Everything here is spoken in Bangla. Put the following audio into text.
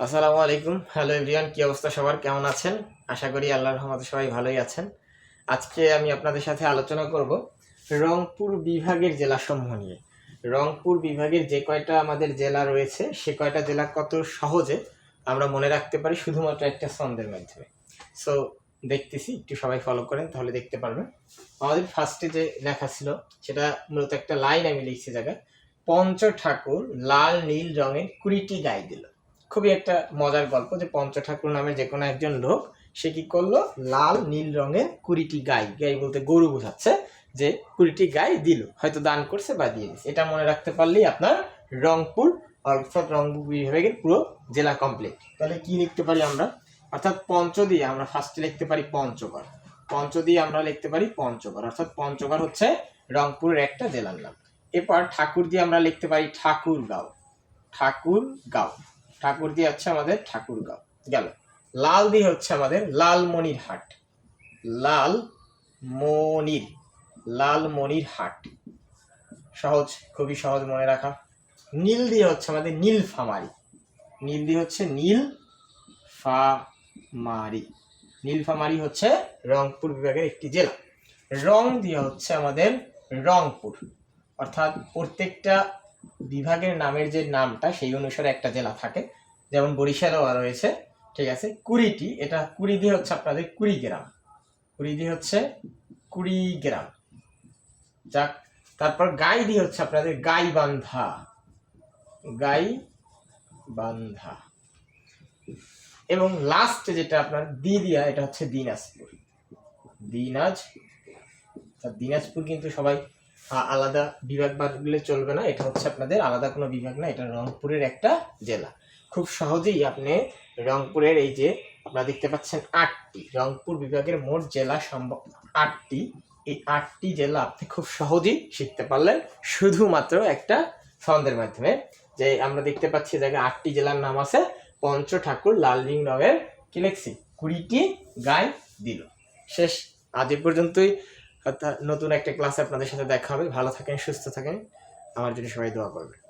আসসালামু আলাইকুম। হ্যালো এভরিওয়ান কি অবস্থা সবার? কেমন আছেন? আশা করি আল্লাহর রহমতে সবাই ভালোই আছেন। আজকে আমি আপনাদের সাথে আলোচনা করব রংপুর বিভাগের জেলাসমূহ নিয়ে। রংপুর বিভাগের যে কয়টা আমাদের জেলা রয়েছে, সে কয়টা জেলা কত সহজে আমরা মনে রাখতে পারি শুধুমাত্র একটা ছন্দের মাধ্যমে। সো দেখতেছি, একটু সবাই ফলো করেন, তাহলে দেখতে পারবেন। আমাদের ফার্স্টে যে লেখা ছিল, সেটা মূলত একটা লাইন আমি লিখছি জায়গায়। পঞ্চ ঠাকুর লাল, নীল রঙের কুড়িটি গায়ে দিল। খুবই একটা মজার গল্প যে পঞ্চ ঠাকুর নামে যে কোনো একজন লোক, সে কি করল? লাল, নীল রঙের কুড়িটি গাই গাই বলতে গরু বোঝাচ্ছে, যে কুড়িটি গাই দিল, হয়তো দান করছে বা দিয়ে দিচ্ছে এটা মনে রাখতে পারলেই আপনার রংপুর, অর্থাৎ রংপুর বিভাগের পুরো জেলা কমপ্লিট তাহলে কি লিখতে পারি আমরা? অর্থাৎ পঞ্চ দিয়ে আমরা ফার্স্টে লিখতে পারি পঞ্চগড়। পঞ্চ দিয়ে আমরা লিখতে পারি পঞ্চগড়। অর্থাৎ পঞ্চগড় হচ্ছে রংপুরের একটা জেলার নাম। এরপর ঠাকুর দিয়ে আমরা লিখতে পারি ঠাকুরগাঁও। ঠাকুরগাঁও। ঠাকুর দিয়ে হচ্ছে আমাদের ঠাকুরগাঁও। গেল। দিয়ে হচ্ছে আমাদের লালমনির হাট লাল মনির লালমনির হাট সহজ, খুবই সহজ মনে রাখা। নীল দিয়ে হচ্ছে আমাদের নীলফামারি। নীল দিয়ে হচ্ছে নীল ফামারি নীলফামারি হচ্ছে রংপুর বিভাগের একটি জেলা। রং দিয়ে হচ্ছে আমাদের রংপুর। অর্থাৎ প্রত্যেকটা বিভাগের নামের যে নামটা, সেই অনুসারে একটা জেলা থাকে। যেমন বরিশালেও রয়েছে, ঠিক আছে? কুড়িটি, এটা কুড়ি দিয়ে হচ্ছে আপনাদের কুড়িগ্রাম। কুড়ি দিয়ে হচ্ছে কুড়িগ্রাম। যাক, তারপর গাই দিয়ে হচ্ছে আপনাদের গাই বান্ধা গাই বান্ধা এবং লাস্টে যেটা আপনার দিদিয়া, এটা হচ্ছে দিনাজপুর। দিনাজ দিনাজপুর কিন্তু সবাই আলাদা বিভাগ বাদগুলো চলবে না। এটা হচ্ছে আপনাদের আলাদা কোনো বিভাগ না, এটা রংপুরের একটা জেলা। খুব সহজেই আপনি রংপুরের এই যে আপনারা দেখতে পাচ্ছেন আটটি, রংপুর বিভাগের মোট জেলা সম্ভব আটটি। এই আটটি জেলা আপনি খুব সহজেই শিখতে পারলেন, শুধুমাত্র একটা ছন্দের মাধ্যমে। যে আমরা দেখতে পাচ্ছি জায়গায় আটটি জেলার নাম আছে পঞ্চ ঠাকুর লাল রিং রঙের কি লিখছি কুড়িটি গায়ে দিল। শেষ, আজ পর্যন্তই। অর্থাৎ নতুন একটা ক্লাসে আপনাদের সাথে দেখা হবে। ভালো থাকেন, সুস্থ থাকেন। আমার জন্য সবাই দোয়া করবেন।